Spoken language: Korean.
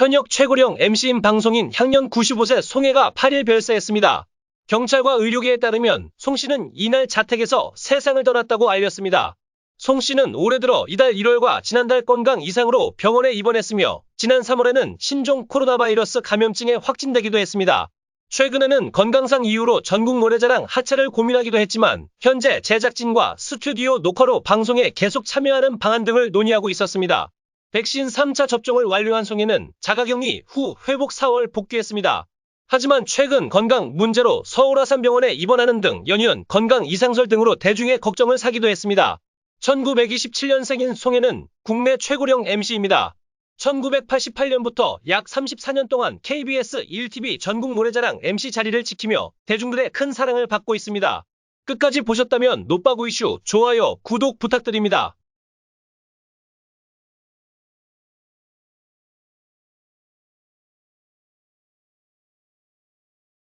현역 최고령 MC인 방송인 향년 95세 송혜가 8일 별세했습니다. 경찰과 의료계에 따르면 송 씨는 이날 자택에서 세상을 떠났다고 알렸습니다. 송 씨는 올해 들어 이달 1월과 지난달 건강 이상으로 병원에 입원했으며 지난 3월에는 신종 코로나 바이러스 감염증에 확진되기도 했습니다. 최근에는 건강상 이유로 전국 노래자랑 하차를 고민하기도 했지만 현재 제작진과 스튜디오 녹화로 방송에 계속 참여하는 방안 등을 논의하고 있었습니다. 백신 3차 접종을 완료한 송혜는 자가격리 후 회복 4월 복귀했습니다. 하지만 최근 건강 문제로 서울 아산병원에 입원하는 등 연이은 건강 이상설 등으로 대중의 걱정을 사기도 했습니다. 1927년생인 송혜는 국내 최고령 MC입니다. 1988년부터 약 34년 동안 KBS 1TV 전국 노래자랑 MC 자리를 지키며 대중들의 큰 사랑을 받고 있습니다. 끝까지 보셨다면 노빠구 이슈 좋아요, 구독 부탁드립니다.